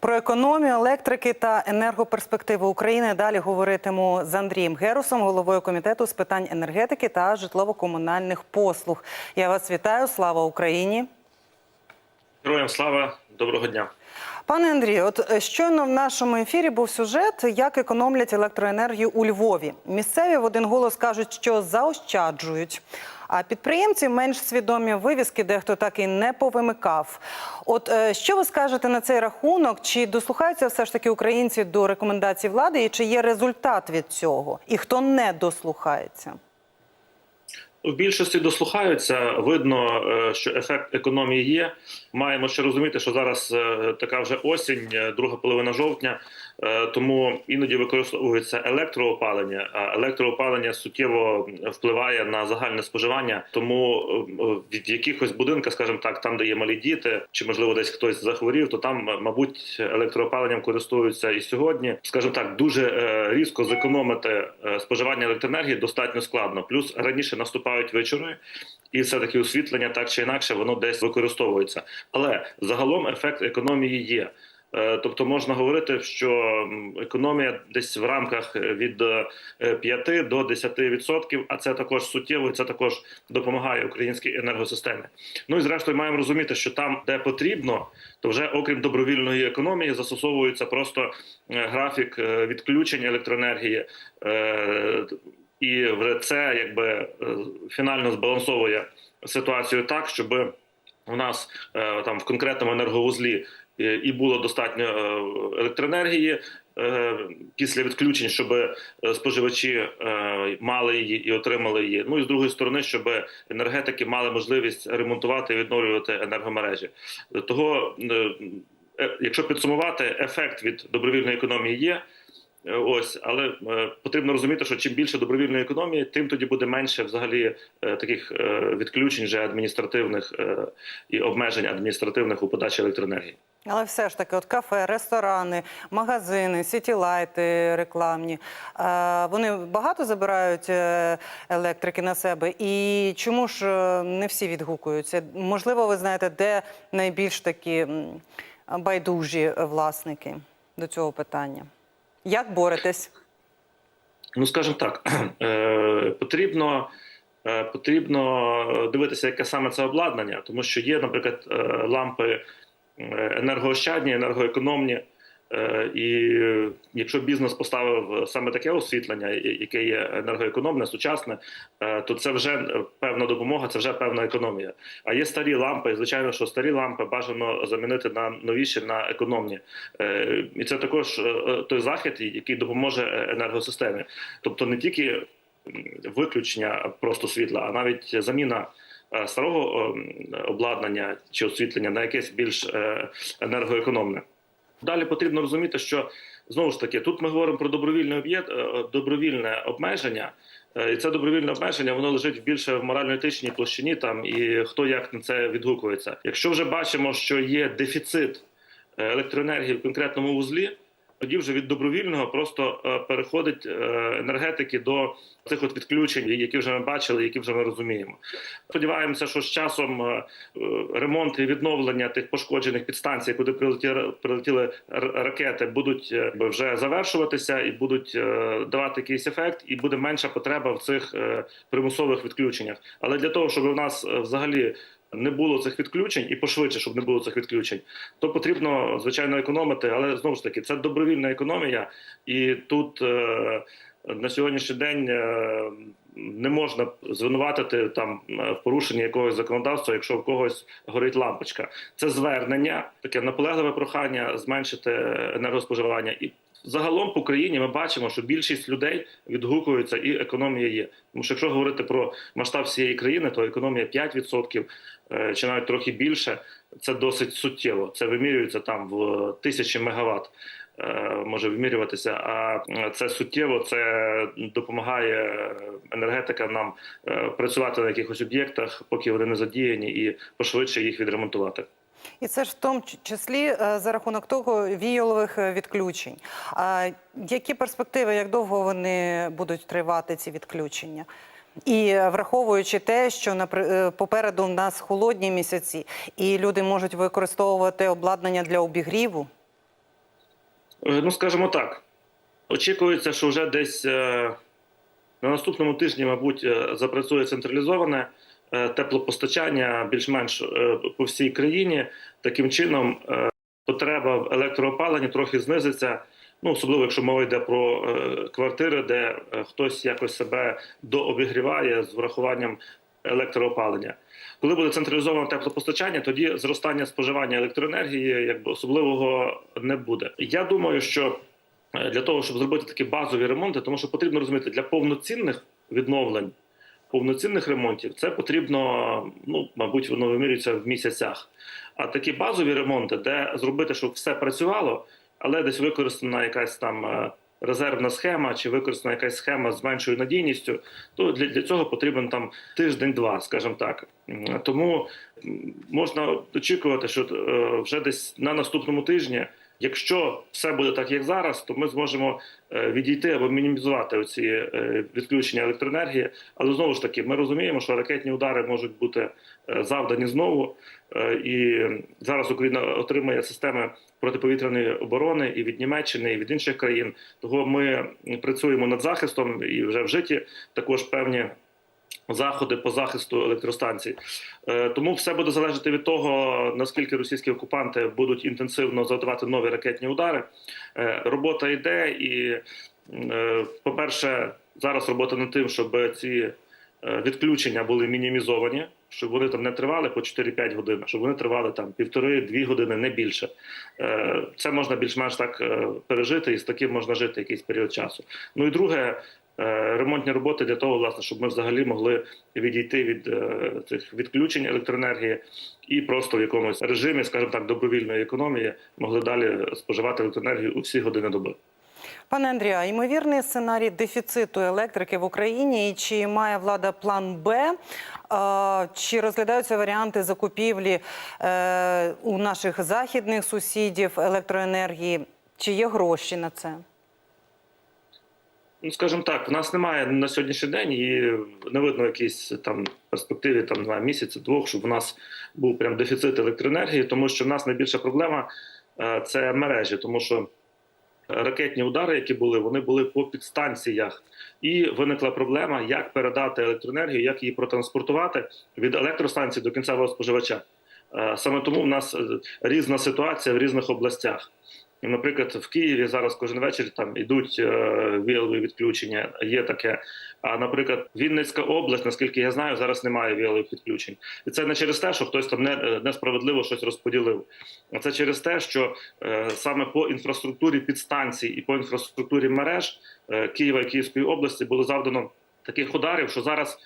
Про економію електрики та енергоперспективи України далі говоритиму з Андрієм Герусом, головою комітету з питань енергетики та житлово-комунальних послуг. Я вас вітаю. Слава Україні! Героям слава, доброго дня. Пане Андрію, от е, щойно в нашому ефірі був сюжет, як економлять електроенергію у Львові. Місцеві в один голос кажуть, що заощаджують. А підприємці менш свідомі вивіски, дехто так і не повимикав. От е, що ви скажете на цей рахунок? Чи дослухаються все ж таки українці до рекомендацій влади, і чи є результат від цього? І хто не дослухається? В більшості дослухаються. Видно, е, що ефект економії є. Маємо ще розуміти, що зараз е, така вже осінь, е, друга половина жовтня, тому іноді використовується електроопалення. А електроопалення суттєво впливає на загальне споживання. Тому в якихось будинках, скажімо так, там, де є малі діти, чи можливо десь хтось захворів, то там, мабуть, електроопаленням користуються і сьогодні. Скажімо так, дуже різко зекономити споживання електроенергії достатньо складно. Плюс раніше наступають вечори, і все таки освітлення так чи інакше воно десь використовується. Але загалом ефект економії є. Е, Тобто можна говорити, що економія десь в рамках від е, 5 до 10%, а це також суттєво, і це також допомагає українській енергосистемі. Ну і зрештою маємо розуміти, що там, де потрібно, то вже окрім добровільної економії, застосовується просто е, графік е, відключення електроенергії. І вже це якби е, фінально збалансовує ситуацію так, щоб у нас е, там в конкретному енерговузлі е, і було достатньо електроенергії після відключень, щоб споживачі мали її і отримали її. Ну і з другої сторони, щоб енергетики мали можливість ремонтувати і відновлювати енергомережі. Того, якщо підсумувати, ефект від добровільної економії є. Е, Ось, але е, потрібно розуміти, що чим більше добровільної економії, тим тоді буде менше взагалі е, таких відключень вже адміністративних і обмежень адміністративних у подачі електроенергії. Але все ж таки, от кафе, ресторани, магазини, сітілайти рекламні, вони багато забирають електрики на себе. І чому ж не всі відгукуються? Можливо, ви знаєте, де найбільш такі байдужі власники до цього питання? Як боретесь? Ну, скажімо так, е, потрібно. е, Потрібно дивитися, яке саме це обладнання, тому що є, наприклад, е, лампи енергоощадні, енергоекономні. Е, І е, якщо бізнес поставив саме таке освітлення, яке є енергоекономне, сучасне, е, то це вже е, певна допомога, це вже певна економія. А є старі лампи, і звичайно, що старі лампи бажано замінити на новіші, на економні. Е, І це також е, той захід, який допоможе е, енергосистемі. Тобто не тільки виключення просто світла, а навіть заміна. е, Старого е, обладнання чи освітлення на якесь більш е, енергоекономне. Далі потрібно розуміти, що знову ж таки тут ми говоримо про добровільне об'єд, е, добровільне обмеження. Е, І це добровільне обмеження воно лежить більше в морально-етичній площині. Там і хто як на це відгукується. Якщо вже бачимо, що є дефіцит е, електроенергії в конкретному вузлі, тоді вже від добровільного просто е, переходить е, енергетики до цих от відключень, які вже ми бачили, які вже ми розуміємо. Сподіваємося, що з часом е, ремонт і відновлення тих пошкоджених підстанцій, куди прилетіли, прилетіли ракети, будуть вже завершуватися і будуть давати якийсь ефект, і буде менша потреба в цих примусових відключеннях. Але для того, щоб у нас взагалі не було цих відключень і пошвидше, щоб не було цих відключень, то потрібно звичайно економити. Але знову ж таки, це добровільна економія, і тут е, на сьогоднішній день е, не можна звинуватити там е, в порушенні якогось законодавства, якщо в когось горить лампочка. Це звернення, таке наполегливе прохання зменшити енергоспоживання і. Загалом по країні ми бачимо, що більшість людей відгукуються, і економія є. Тому що якщо говорити про масштаб всієї країни, то економія 5% е, чи навіть трохи більше. Це досить суттєво. Це вимірюється там в тисячі мегаватт. е, Може вимірюватися, а е, це суттєво, це допомагає енергетикам нам працювати на якихось об'єктах, поки вони не задіяні, і пошвидше їх відремонтувати. І це ж в тому числі е, за рахунок того віялових е, відключень. Які перспективи, як довго вони будуть тривати, ці відключення? І враховуючи те, що е, попереду в нас холодні місяці, і люди можуть використовувати обладнання для обігріву. Ну, скажімо так, очікується, що вже десь на наступному тижні, мабуть, запрацює централізоване теплопостачання більш-менш е, по всій країні. Таким чином, е, потреба в електроопаленні трохи знизиться. Ну, особливо, якщо мова йде про е, квартири, де е, хтось якось себе дообігріває з врахуванням електроопалення. Коли буде централізоване теплопостачання, тоді зростання споживання електроенергії якби особливого не буде. Я думаю, що е, для того, щоб зробити такі базові ремонти, тому що потрібно розуміти для повноцінних відновлень, повноцінних ремонтів, це потрібно, ну мабуть, воно вимірюється в місяцях. А такі базові ремонти, де зробити, щоб все працювало, але десь використана якась там. е, Резервна схема чи використана якась схема з меншою надійністю, то для, для цього потрібен там тиждень-два, скажімо так. Тому можна очікувати, що е, вже десь на наступному тижні, якщо все буде так, як зараз, то ми зможемо е, відійти або мінімізувати оці е, відключення електроенергії. Але знову ж таки, ми розуміємо, що ракетні удари можуть бути е, завдані знову. І зараз Україна отримує системи протиповітряної оборони і від Німеччини, і від інших країн. Того ми працюємо над захистом і вже вжиті також певні. Заходи по захисту електростанцій, Е, тому все буде залежати від того, наскільки російські окупанти будуть інтенсивно завдавати нові ракетні удари. Е, Робота йде, і, е, по-перше, зараз робота над тим, щоб ці відключення були мінімізовані, щоб вони там не тривали по 4-5 годин, щоб вони тривали там півтори-дві години, не більше. Це можна більш-менш так пережити, і з таким можна жити якийсь період часу. Ну і друге. Е, Ремонтні роботи для того, власне, щоб ми взагалі могли відійти від е, цих відключень електроенергії і просто в якомусь режимі, скажімо так, добровільної економії могли далі споживати електроенергію у всі години доби. Пане Андрію, ймовірний сценарій дефіциту електрики в Україні, і чи має влада план Б? Е, Чи розглядаються варіанти закупівлі у наших західних сусідів електроенергії? Чи є гроші на це? Ну, скажімо так, в нас немає на сьогоднішній день і не видно якісь там перспективі там два місяці, двох, щоб у нас був прям дефіцит електроенергії, тому що в нас найбільша проблема е, це мережі, тому що ракетні удари, які були, вони були по підстанціях. І виникла проблема, як передати електроенергію, як її протранспортувати від електростанції до кінцевого споживача. Е, Саме тому в нас е, різна ситуація в різних областях. Наприклад, в Києві зараз кожен вечір там йдуть е, віялові відключення. Є таке. А наприклад, Вінницька область, наскільки я знаю, зараз немає віялових відключень. І це не через те, що хтось там не, е, несправедливо щось розподілив. А це через те, що е, саме по інфраструктурі підстанцій і по інфраструктурі мереж Києва і Київської області було завдано таких ударів, що зараз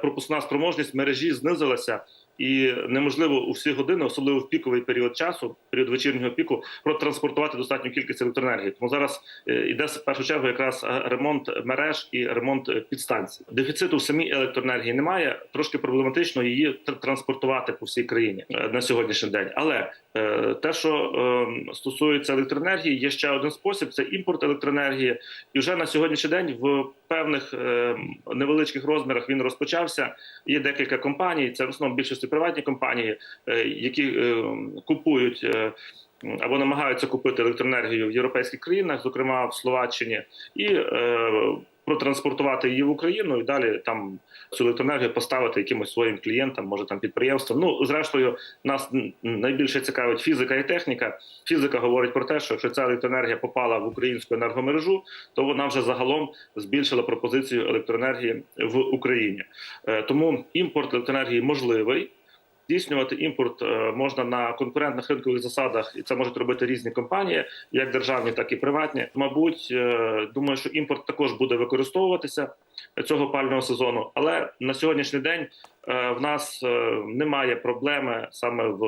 пропускна спроможність мережі знизилася. І неможливо у всі години, особливо в піковий період часу, період вечірнього піку, протранспортувати достатню кількість електроенергії. Тому зараз е, йде в першу чергу якраз е, ремонт мереж і ремонт е, підстанцій. Дефіциту в самій електроенергії немає. Трошки проблематично її тр- транспортувати по всій країні е, на сьогоднішній день. Але е, те, що е, стосується електроенергії, є ще один спосіб: це імпорт електроенергії. І вже на сьогоднішній день в певних е, невеличких розмірах він розпочався. Є декілька компаній, це в основному більшості приватні компанії, е, які е, купують. е, Або намагаються купити електроенергію в європейських країнах, зокрема в Словаччині, і е, протранспортувати її в Україну і далі там цю електроенергію поставити якимось своїм клієнтам, може там підприємствам. Ну зрештою, нас найбільше цікавить фізика і техніка. Фізика говорить про те, що якщо ця електроенергія попала в українську енергомережу, то вона вже загалом збільшила пропозицію електроенергії в Україні. Е, Тому імпорт електроенергії можливий. Здійснювати імпорт е, можна на конкурентних ринкових засадах, і це можуть робити різні компанії, як державні, так і приватні. Мабуть, е, думаю, що імпорт також буде використовуватися цього пального сезону. Але на сьогоднішній день е, в нас немає проблеми саме в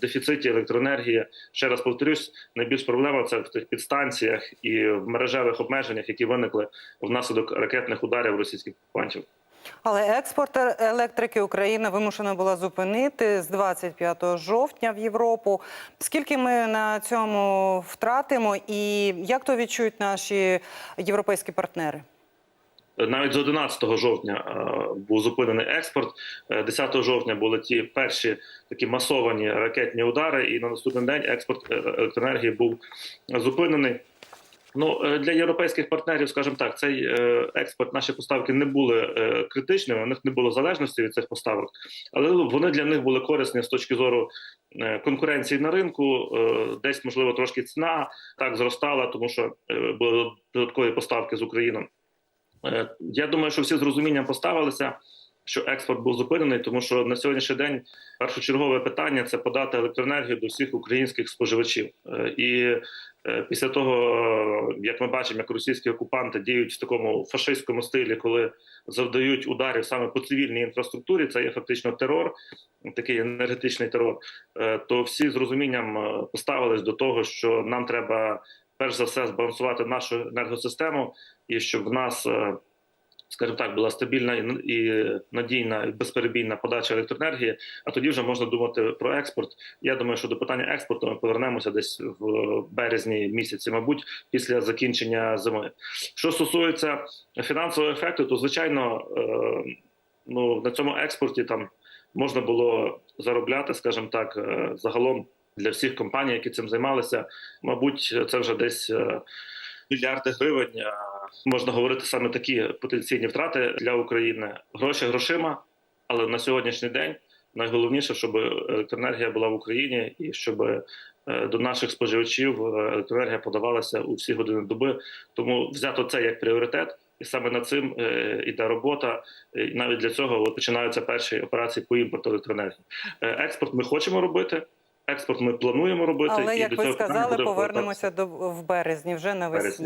дефіциті електроенергії. Ще раз повторюсь, найбільш проблема це в тих підстанціях і в мережевих обмеженнях, які виникли внаслідок ракетних ударів російських окупантів. Але експорт е- електрики Україна вимушена була зупинити з 25 жовтня в Європу. Скільки ми на цьому втратимо, і як то відчують наші європейські партнери? Навіть з 11 жовтня е, був зупинений експорт. Е, 10 жовтня були ті перші такі масовані ракетні удари, і на наступний день експорт е, електроенергії був зупинений. Ну е, для європейських партнерів, скажімо так, цей е, експорт, наші поставки не були е, критичними. У них не було залежності від цих поставок, але вони для них були корисні з точки зору конкуренції на ринку. Десь можливо трошки ціна так зростала, тому що були додаткові поставки з України. Я думаю, що всі з розумінням поставилися, що експорт був зупинений, тому що на сьогоднішній день першочергове питання це подати електроенергію до всіх українських споживачів. Е, І е, після того, е, як ми бачимо, як російські окупанти діють в такому фашистському стилі, коли завдають ударів саме по цивільній інфраструктурі, це є фактично терор, такий енергетичний терор. То всі з розумінням поставились до того, що нам треба перш за все збалансувати нашу енергосистему, і щоб в нас, скажімо так, була стабільна і надійна і безперебійна подача електроенергії. А тоді вже можна думати про експорт. Я думаю, що до питання експорту ми повернемося десь в березні місяці, мабуть, після закінчення зими. Що стосується фінансового ефекту, то звичайно, е, ну на цьому експорті там можна було заробляти, скажімо так, е, загалом для всіх компаній, які цим займалися. Мабуть, це вже десь е, мільярди гривень. Можна говорити саме такі потенційні втрати для України. Гроші грошима, але на сьогоднішній день найголовніше, щоб електроенергія була в Україні і щоб е, до наших споживачів е, електроенергія подавалася у всі години доби. Тому взято це як пріоритет, і саме над цим е, іде робота. І навіть для цього от починаються перші операції по імпорту електроенергії. Експорт ми хочемо робити. Експорт ми плануємо робити. Але і як до ви цього сказали, повернемося до в березні, вже навесні. Березні.